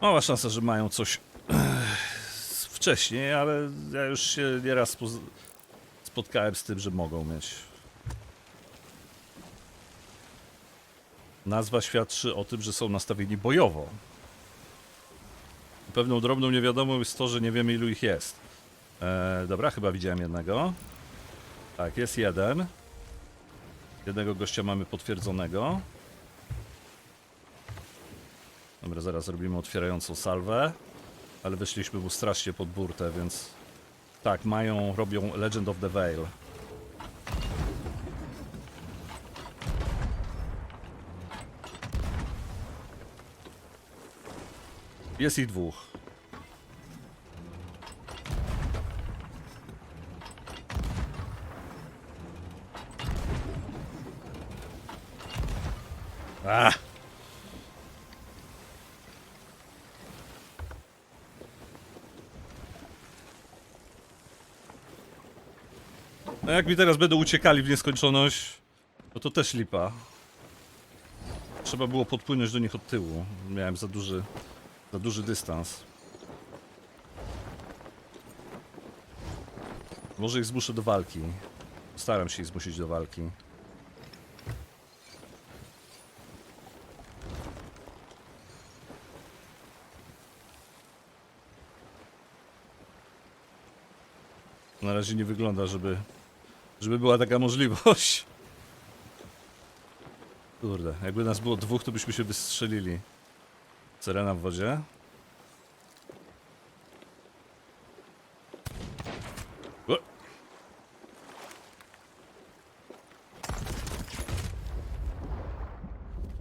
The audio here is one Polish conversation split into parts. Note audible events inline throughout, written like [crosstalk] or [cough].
Mała szansa, że mają coś [clears throat] wcześniej, ale ja już się nieraz spotkałem z tym, że mogą mieć. Nazwa świadczy o tym, że są nastawieni bojowo. Pewną drobną niewiadomą jest to, że nie wiemy ilu ich jest. E, dobra, chyba widziałem jednego. Tak, jest jeden. Jednego gościa mamy potwierdzonego. Dobra, zaraz robimy otwierającą salwę. Ale wyszliśmy mu strasznie pod burtę, więc... Tak, mają, robią Legend of the Veil. Jest ich dwóch. A! No jak mi teraz będą uciekali w nieskończoność, no to też lipa. Trzeba było podpłynąć do nich od tyłu. Miałem za duży, za duży dystans. Może ich zmuszę do walki. Staram się ich zmusić do walki. Na razie nie wygląda, żeby, żeby była taka możliwość. Kurde, jakby nas było dwóch, to byśmy się wystrzelili. Serena w wodzie.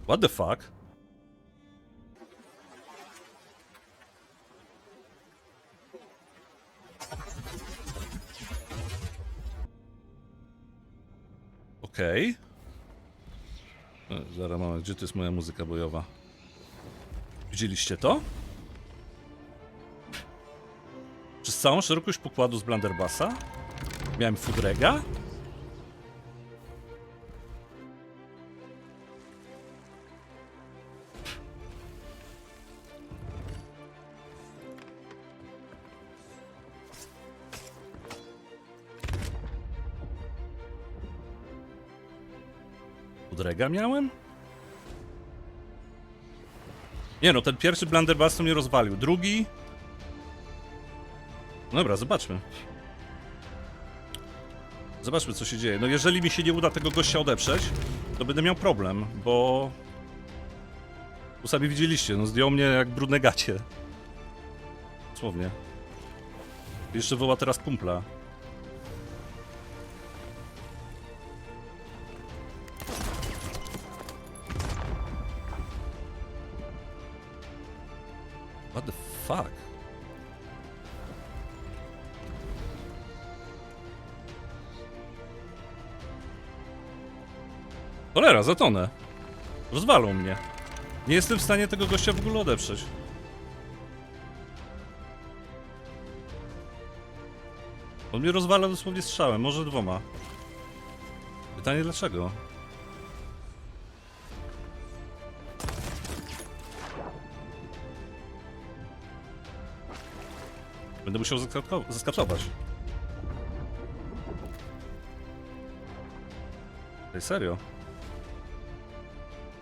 What the fuck? Okej. E, Zaraz mamy, gdzie to jest moja muzyka bojowa? Widzieliście to? Przez całą szerokość pokładu z Blunderbassa? Miałem Fudrega? Fudrega miałem? Nie no, ten pierwszy Blunderbuss mnie rozwalił. Drugi... No Dobra, zobaczmy. Zobaczmy, co się dzieje. No jeżeli mi się nie uda tego gościa odeprzeć, to będę miał problem, bo... Tu sami widzieliście, no zdjął mnie jak brudne gacie. Dosłownie. Jeszcze woła teraz kumpla. What the fuck? Cholera, zatonę. Rozwalą mnie. Nie jestem w stanie tego gościa w ogóle odeprzeć. On mnie rozwala dosłownie strzałem, może dwoma. Pytanie dlaczego? Będę musiał zaskatować. Ej, serio?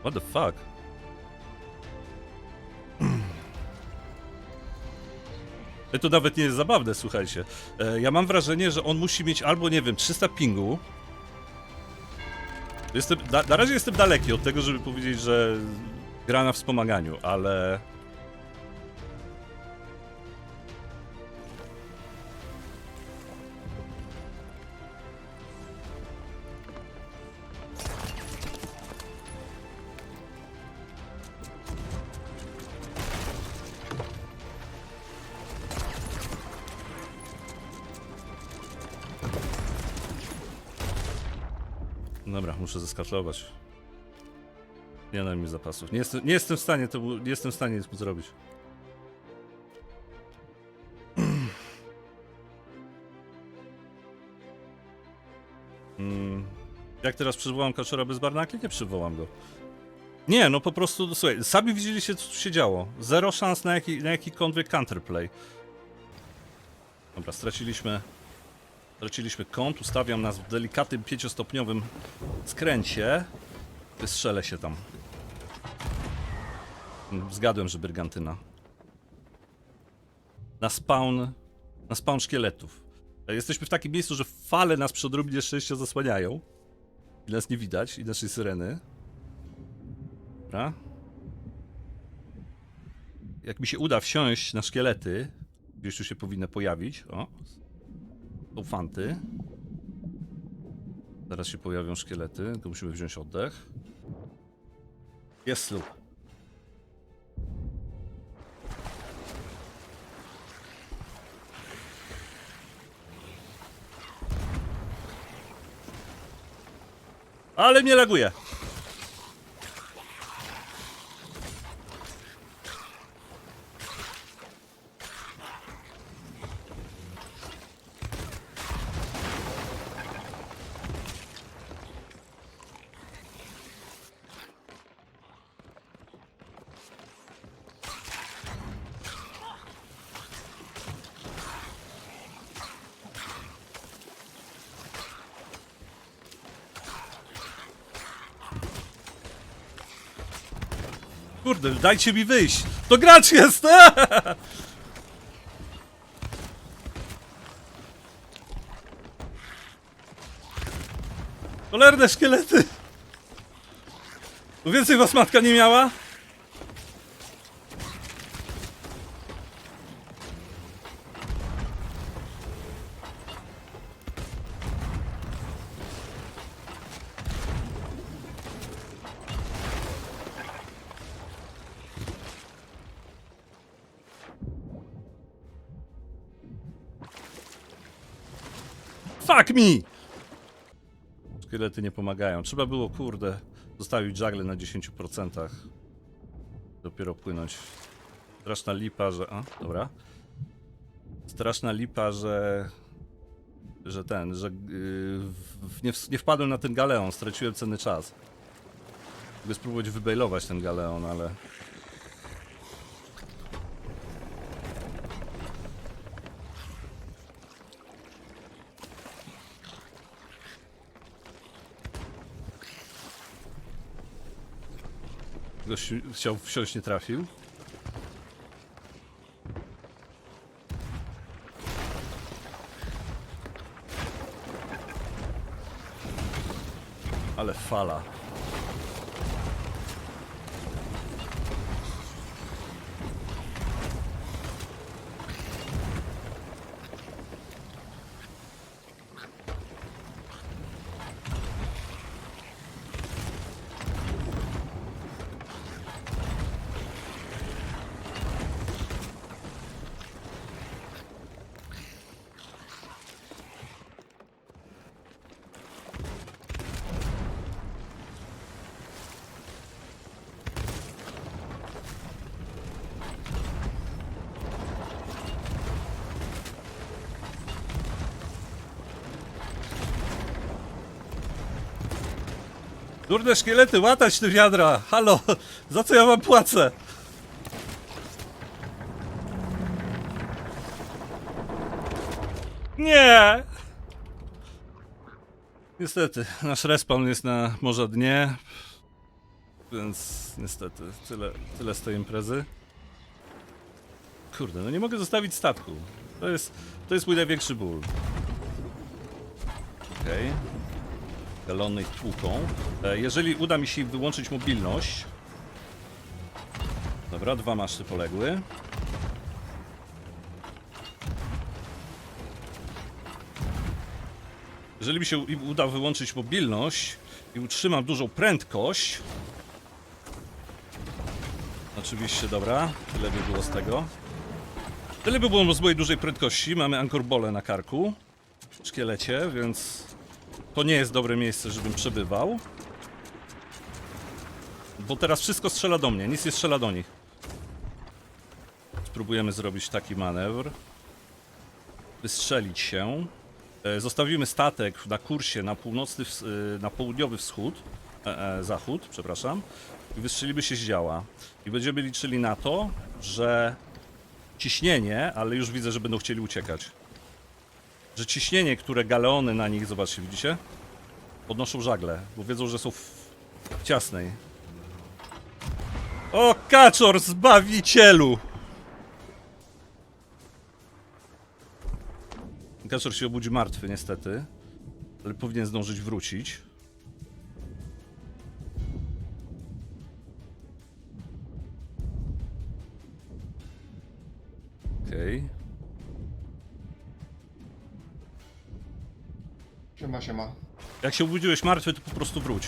What the fuck? To nawet nie jest zabawne, słuchajcie. E, ja mam wrażenie, że on musi mieć albo, nie wiem, 300 pingu. Jestem, na, na razie jestem daleki od tego, żeby powiedzieć, że gra na wspomaganiu, ale... Dobra, muszę zeskatować. Nie dam mi zapasów. Nie jestem, nie jestem w stanie to, nie jestem w stanie nic zrobić. Mm, jak teraz przywołam kaczora bez barnaki? Nie przywołam go. Nie, no po prostu, słuchaj, sami widzieliście, co tu się działo. Zero szans na, jaki, na jakikolwiek counterplay. Dobra, straciliśmy... Straciliśmy kąt, ustawiam nas w delikatnym pięciostopniowym skręcie. Wystrzelę się tam. Zgadłem, że Brygantyna. Na spawn... Na spawn szkieletów. Jesteśmy w takim miejscu, że fale nas przy odrobinie szczęścia zasłaniają. I nas nie widać, i naszej syreny. Dobra. Jak mi się uda wsiąść na szkielety, gdzieś tu się powinny pojawić. O. Są fanty. Zaraz się pojawią szkielety, tylko musimy wziąć oddech. Jest slub. Ale mnie laguje. Kurde, dajcie mi wyjść. To gracz jest! [laughs] Cholerne szkielety! Tu więcej was matka nie miała? Fuck me! Szkielety nie pomagają. Trzeba było, kurde, zostawić żagle na 10%. Dopiero płynąć. Straszna lipa, że... A, dobra. Straszna lipa, że... Że ten, że yy, w- nie, w- nie wpadłem na ten galeon, straciłem cenny czas. Mogę spróbować wybejlować ten galeon, ale... Gościu chciał wsiąść, nie trafił. Ale fala. Durne szkielety, łatać te wiadra! Halo, za co ja wam płacę? Nie! Niestety, nasz respawn jest na morza dnie, więc niestety, tyle, tyle z tej imprezy. Kurde, no nie mogę zostawić statku. To jest, to jest mój największy ból. Okej. Galony tłuką. E, Jeżeli uda mi się wyłączyć mobilność... Dobra, dwa maszty poległy. Jeżeli mi się uda wyłączyć mobilność i utrzymam dużą prędkość... Oczywiście, dobra, tyle by było z tego. Tyle by było z mojej dużej prędkości. Mamy ankorbole na karku. W szkielecie, więc to nie jest dobre miejsce, żebym przebywał. Bo teraz wszystko strzela do mnie, nic nie strzela do nich. Spróbujemy zrobić taki manewr. Wystrzelić się. E, Zostawimy statek na kursie na północny, e, na południowy wschód. E, e, zachód, przepraszam. i wystrzelimy się z działa. I będziemy liczyli na to, że ciśnienie, ale już widzę, że będą chcieli uciekać. Że ciśnienie, które galeony na nich, zobaczcie, widzicie? Podnoszą żagle, bo wiedzą, że są w, ciasnej. O, kaczor, zbawicielu! Kaczor się obudzi martwy, niestety. Ale powinien zdążyć wrócić. Jak się obudziłeś martwy, to po prostu wróć.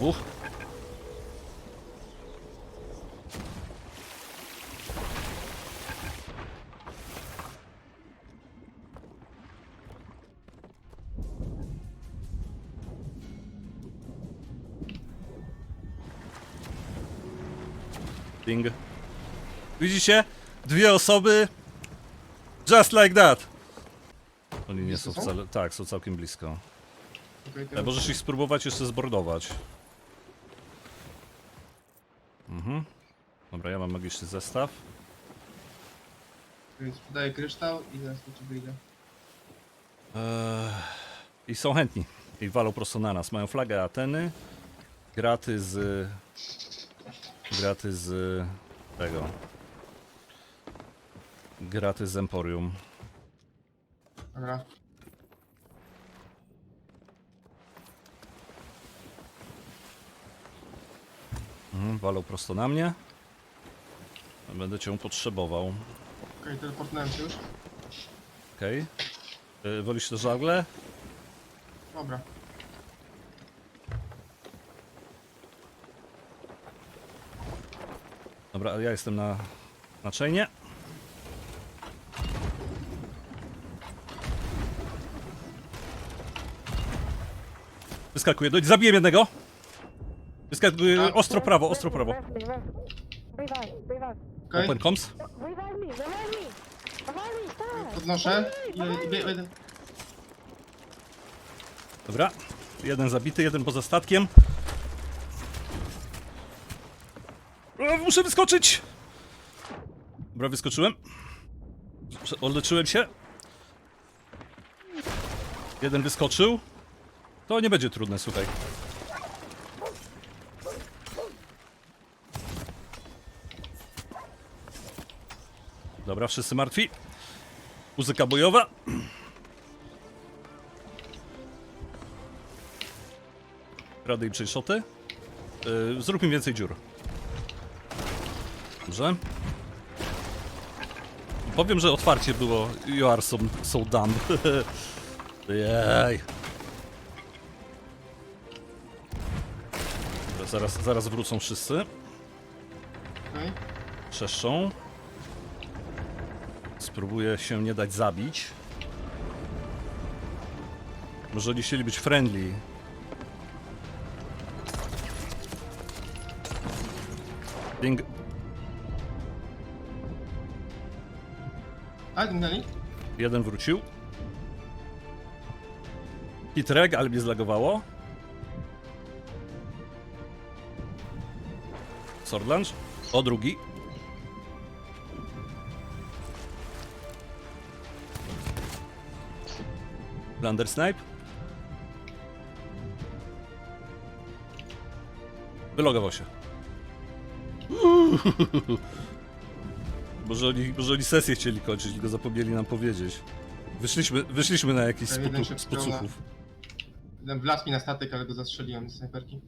Dobra. Widzicie? Dwie osoby. Just like that. Oni nie są wcale. Tak, są całkiem blisko. Teraz... możesz ich spróbować jeszcze zbordować. Mhm. Dobra, ja mam magiczny zestaw. Sprzedaję kryształ i zaraz do ciebie idę. Eee, I są chętni. I walą prosto na nas. Mają flagę Ateny. Graty z... Graty z... tego. Graty z Emporium. Dobra. Mhm, walą prosto na mnie. Będę cię potrzebował. Okej, okay, teleportnąłem się już. Okej. Okay. Wolisz to żagle? Dobra. Dobra, ja jestem na, na chainie. Wyskakuję, do... zabiję jednego. Wyskakuję, Tak. ostro prawo, ostro prawo. Okej, Open comms. Podnoszę. I. Dobra, jeden zabity, jeden poza statkiem. O, muszę wyskoczyć! Dobra, wyskoczyłem. Odleczyłem się. Jeden wyskoczył. To nie będzie trudne, słuchaj. Dobra, wszyscy martwi. Muzyka bojowa. Rady i przejszoty. Yy, zrób im więcej dziur. Dobrze. Powiem, że otwarcie było You are so, so dumb. [laughs] Jej. Dobra, Zaraz, zaraz wrócą wszyscy. Okej. Trzeszczą. Spróbuję się nie dać zabić. Może oni chcieli być friendly. Ding. A, gnali? Jeden wrócił. Hitreg, ale mnie zlagowało. Swordlunge. O, drugi. Blunder Snipe. Wylogował się. [laughs] Może oni, może oni sesję chcieli kończyć, tylko zapomnieli nam powiedzieć. Wyszliśmy, wyszliśmy na jakiś z podsłuchów. Jeden wlazł mi na statek, ale go zastrzeliłem z snajperki.